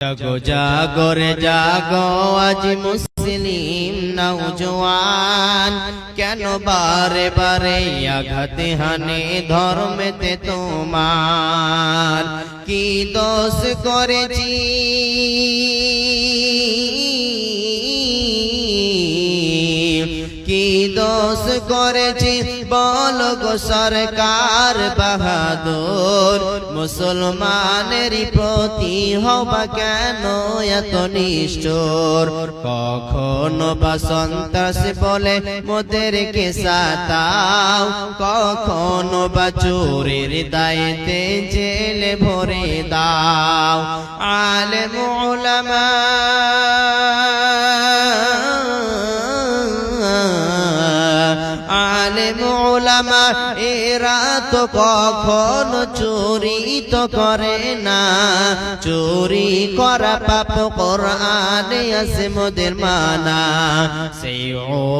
জাগো জাগরে জাগো, আজ মুসলিম নৌজওয়ান কেন বারে বারে আঘাতে হানে ধর্মেতে তোমার? কি দোষ করেছি? বল গো সরকার বাহাদুর, মুসলমানের প্রতি হবা কেন এত নিষ্ঠুর? কখনো বা সন্ত্রাস বলে মোদেরকে সাতাও, কখনো বা চোরের দায়েতে জেলে ভরে দাও। আলে মোলামা ওলামা এরা তো কখনো চুরি তো করে না? চুরি করা পাপ কোরআনে আছে মোদের মানা। সেই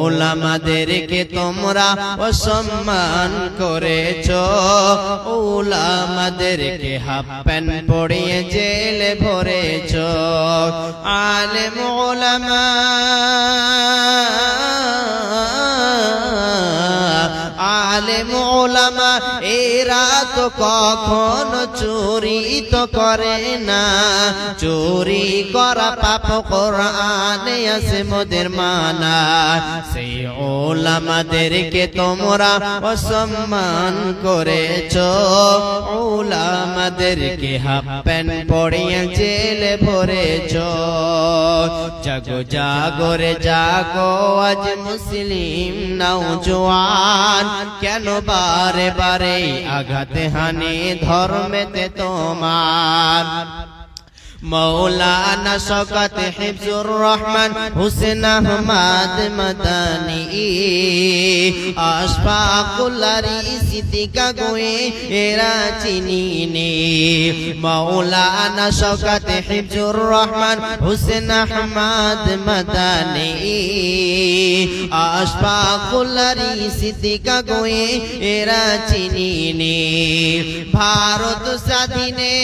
ওলামাদেরকে তোমরা অসম্মান করেছ। ওলামাদেরকে হাফ প্যান্ট পড়িয়ে জেলে ভরেছ। আলেম ওলামা আলেম ওলামা এরা তো কখনো চুরি তো করে না। চুরি করা পাপ কোরআনে আছে মোদের মানা। সেই ওলামাদেরকে তোমরা অসম্মান করেছ। ওলামাদেরকে হাফ প্যান্ট পড়িয়ে জেলে ভরেছ। জাগো জাগরে জাগো, আজ মুসলিম নৌজওয়ান কেন বারে বারে আঘাত হানি ধর্মেতে তোমার। মৌলানা শকত হিফজুর রহমান হুসেন আহমদ মদানি আশফাকুল্লারি সিদ্দিকা গোয়ে এরা চিনিনি মৌলানা শকত হিফজুর রহমান হুসেন আহমদ মদানি আশফাকুল্লারি সিদ্দিকা গোয়ে এরা চিনিনি ভারত স্বাধীনে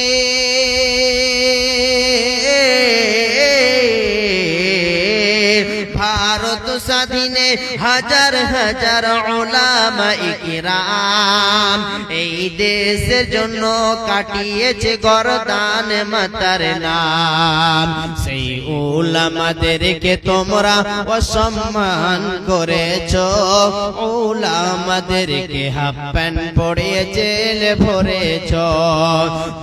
স্বাধীনে হাজার হাজার ওলামা ইকরাম এই দেশের জন্য কাটিয়েছে গরদান মাতার নাম। সেই ওলামাদেরকে তোমরা অসম্মান করেছ। ওলামাদেরকে পড়িয়ে জেলে ভরেছ।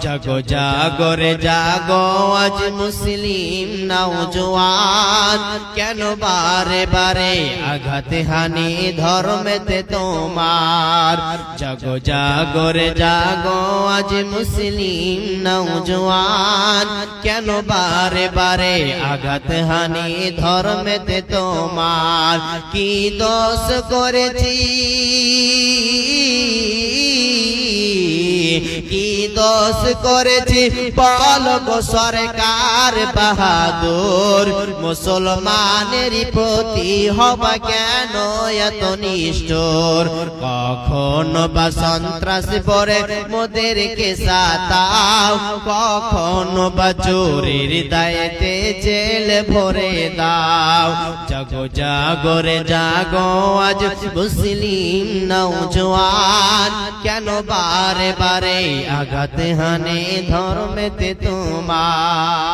জাগো জাগরে জাগো, আজ মুসলিম নওজওয়ান কেন বারে বারে আঘাত হানি ধর্মেতে তোমার? জাগরে, জাগো, আজ মুসলিম নওজওয়ান কেন বারে বারে আঘাত হানি ধর্মেতে তোমার? কি দোষ করেছি? দোষ করেছি। গো সরকার বাহাদুর মুসলমানের প্রতি হবা কেন এত নিষ্ঠুর? কখন বা সন্ত্রাস পরে মোদেরকে সাতাও, কখন বা চোরের দায়েতে জেল ভরে দাও। জাগো জাগরে জাগো, আজ মুসলিম নৌজওয়ান কেন বারে বারে আঘাত হানে ধর্মেতে তোমার